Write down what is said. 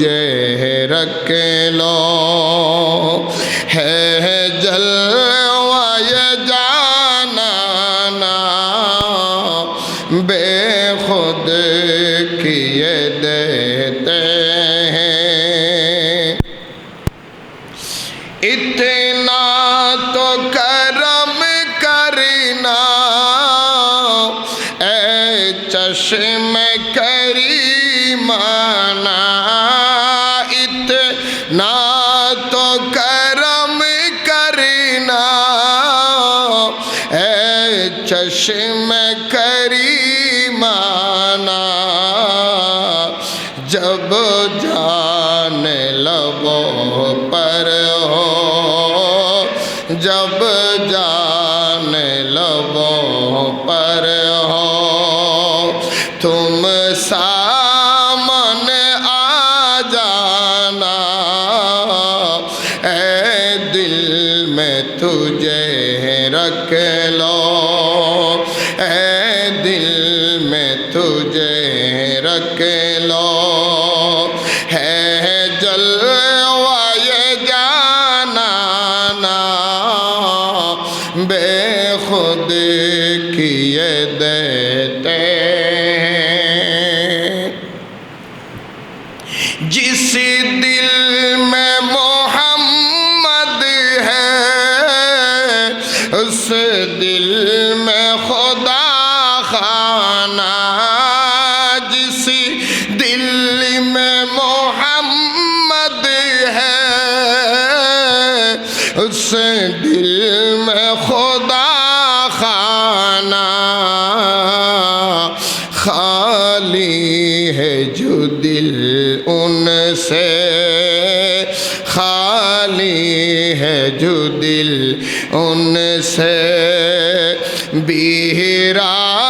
تجھے رکھ لو ہے جلوائے جانا بے خود کیے دیتے چشم کریمانا جب جان لبوں پر ہو، جب جان لبوں پر ہو، تم سامنے آ جانا، اے دل میں تجھے رکھ لو۔ اے دل میں تجھے رکھ لو۔ ہے جلوائے جانا بے خود کیے دیتے خانہ جس دل میں محمد ہے، اس دل میں خدا خانہ خالی ہے جو دل ان سے خالی ہے جو دل ان سے بیرانہ